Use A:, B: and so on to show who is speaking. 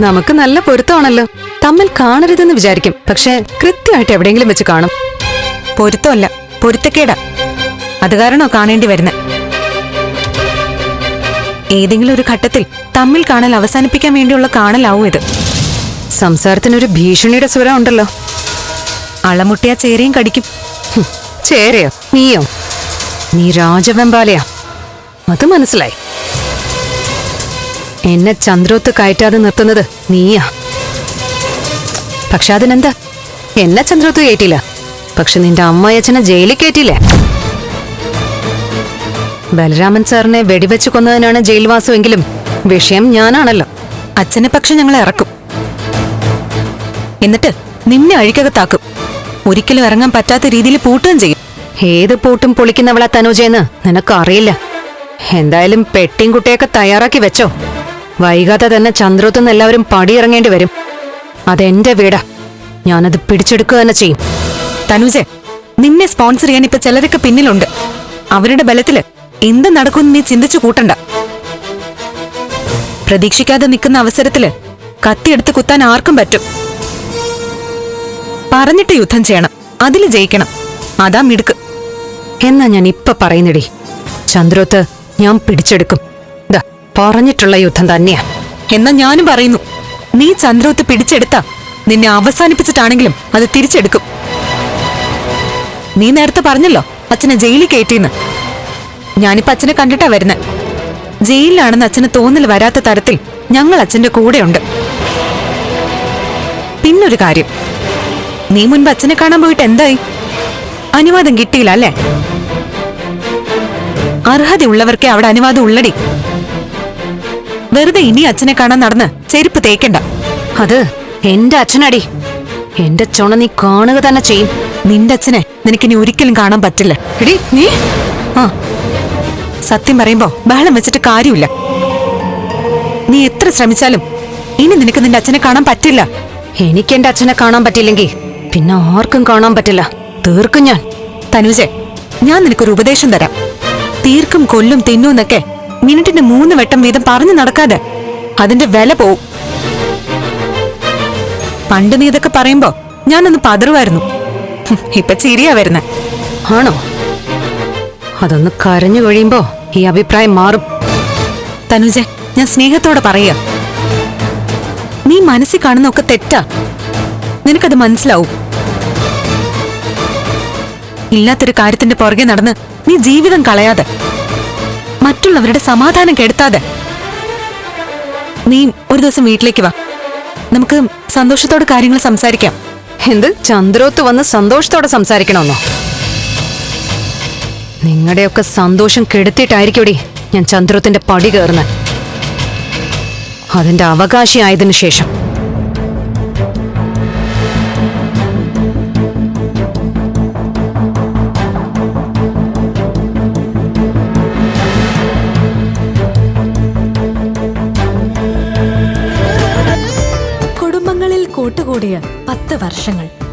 A: നമുക്ക് നല്ല പൊരുത്തമാണല്ലോ. തമ്മിൽ കാണരുതെന്ന് വിചാരിക്കും. പക്ഷെ കൃത്യമായിട്ട് എവിടെയെങ്കിലും വെച്ച് കാണും.
B: പൊരുത്തമല്ല പൊരുത്തക്കേടാ. അത് കാരണോ കാണേണ്ടി വരുന്നത് ഏതെങ്കിലും ഒരു ഘട്ടത്തിൽ തമ്മിൽ കാണൽ അവസാനിപ്പിക്കാൻ വേണ്ടിയുള്ള കാണലാവും ഇത്.
A: സംസാരത്തിനൊരു ഭീഷണിയുടെ സ്വരം ഉണ്ടല്ലോ.
B: അളമുട്ടിയ ചേരയും കടിക്കും.
A: ചേരയോ? നീയോ? നീ രാജവെമ്പാലയാ. അത് മനസ്സിലായി. എന്നെ ചന്ദ്രോത്ത് കയറ്റാതെ നിർത്തുന്നത് നീയാ. പക്ഷെ അതിനെന്താ? എന്നെ ചന്ദ്രോത്ത് കയറ്റില്ല പക്ഷെ നിന്റെ അമ്മയച്ഛനെ ജയിലിൽ കയറ്റില്ലേ ബലരാമൻ സാറിനെ വെടിവെച്ച് കൊന്നതിനാണ് ജയിൽവാസമെങ്കിലും വിഷയം ഞാനാണല്ലോ.
B: അച്ഛനെ പക്ഷെ ഞങ്ങൾ ഇറക്കും. എന്നിട്ട് നിന്നെ അഴിക്കകത്താക്കും. ഒരിക്കലും ഇറങ്ങാൻ പറ്റാത്ത രീതിയിൽ പൂട്ടുകയും ചെയ്യും.
A: ഏത് പൂട്ടും പൊളിക്കുന്നവളാ തനുജയെന്ന് നിനക്കറിയില്ല. എന്തായാലും പെട്ടിയും കുട്ടിയൊക്കെ തയ്യാറാക്കി വെച്ചോ. വൈകാതെ തന്നെ ചന്ദ്രോത്തുനിന്ന് എല്ലാവരും പടിയിറങ്ങേണ്ടി വരും. അതെന്റെ വീടാ. ഞാനത് പിടിച്ചെടുക്കുക തന്നെ ചെയ്യും.
B: തനുജെ നിന്നെ സ്പോൺസർ ചെയ്യാൻ ഇപ്പൊ ചിലരൊക്കെ പിന്നിലുണ്ട്. അവരുടെ ബലത്തിൽ എന്ത് നടക്കുമെന്ന് നീ ചിന്തിച്ചു കൂട്ടണ്ട. പ്രതീക്ഷിക്കാതെ നിൽക്കുന്ന അവസരത്തിൽ കത്തിയെടുത്ത് കുത്താൻ ആർക്കും പറ്റും. പറഞ്ഞിട്ട് യുദ്ധം ചെയ്യണം. അതിൽ ജയിക്കണം. അതാ മിടുക്ക്.
A: എന്നാ ഞാൻ ഇപ്പൊ പറയുന്നിടി. ചന്ദ്രോത്ത് ഞാൻ പിടിച്ചെടുക്കും. പറഞ്ഞിട്ടുള്ള യുദ്ധം തന്നെയാ.
B: എന്നാ ഞാനും പറയുന്നു. നീ ചന്ദ്രോത്ത് പിടിച്ചെടുത്ത. നിന്നെ അവസാനിപ്പിച്ചിട്ടാണെങ്കിലും അത് തിരിച്ചെടുക്കും. നീ നേരത്തെ പറഞ്ഞല്ലോ അച്ഛനെ ജയിലിൽ കയറ്റിന്ന്. ഞാനിപ്പോ അച്ഛനെ കണ്ടിട്ടാ വരുന്നത് ജയിലിലാണെന്ന് അച്ഛന് തോന്നൽ വരാത്ത തരത്തിൽ ഞങ്ങൾ അച്ഛന്റെ കൂടെയുണ്ട്. പിന്നൊരു കാര്യം. നീ മുൻപ് അച്ഛനെ കാണാൻ പോയിട്ട് എന്തായി? അനുവാദം കിട്ടിയില്ല അല്ലേ? അർഹതയുള്ളവർക്കേ അവിടെ അനുവാദം ഉള്ളടി. വെറുതെ ഇനി അച്ഛനെ കാണാൻ നടന്ന് ചെരുപ്പ് തേക്കണ്ട.
A: അത് എന്റെ അച്ഛനടി. എന്റെ ചുണ നീ കാണുക തന്നെ ചെയ്യും.
B: നിന്റെ അച്ഛനെ നിനക്കിനി ഒരിക്കലും കാണാൻ പറ്റില്ല.
A: എടി നീ?
B: ആ. സത്യം പറയുമ്പോ ബഹളം വെച്ചിട്ട് കാര്യമില്ല. നീ എത്ര ശ്രമിച്ചാലും ഇനി നിനക്ക് നിന്റെ അച്ഛനെ കാണാൻ പറ്റില്ല.
A: എനിക്ക് എന്റെ അച്ഛനെ കാണാൻ പറ്റില്ലെങ്കിൽ പിന്നെ ആർക്കും കാണാൻ പറ്റില്ല. തീർക്കും ഞാൻ.
B: തനുജെ ഞാൻ നിനക്കൊരു ഉപദേശം തരാം. തീർക്കും കൊല്ലും തിന്നൂന്നൊക്കെ മിനിറ്റിന് മൂന്ന് വട്ടം വീതം പറഞ്ഞു നടക്കാതെ അതിന്റെ വില പോവും. പണ്ട് നീ ഇതൊക്കെ പറയുമ്പോ ഞാനൊന്ന് പതറുമായിരുന്നു ഇപ്പൊ ചിരിയാ വരുന്നേ.
A: ആണോ? അതൊന്ന് കരഞ്ഞു കഴിയുമ്പോ ഈ അഭിപ്രായം മാറും.
B: തനുജെ ഞാൻ സ്നേഹത്തോടെ പറയുക. നീ മനസ്സിൽ കാണുന്നൊക്കെ തെറ്റാ. നിനക്കത് മനസ്സിലാവും. ഇല്ലാത്തൊരു കാര്യത്തിന്റെ പുറകെ നടന്ന് നീ ജീവിതം കളയാതെ. മറ്റുള്ളവരുടെ സമാധാനം കെടുത്താതെ. നീ ഒരു ദിവസം വീട്ടിലേക്ക് വാ. നമുക്ക് സന്തോഷത്തോടെ കാര്യങ്ങൾ സംസാരിക്കാം.
A: എന്ത്? ചന്ദ്രോത്ത് വന്ന് സന്തോഷത്തോടെ സംസാരിക്കണമെന്നോ? നിങ്ങളുടെയൊക്കെ സന്തോഷം കെടുത്തിട്ടായിരിക്കൂടി ഞാൻ ചന്ദ്രോത്തിന്റെ പടി കയറുന്നത്. അതിന്റെ അവകാശിയായതിനു ശേഷം.
C: പത്ത് വർഷങ്ങൾ.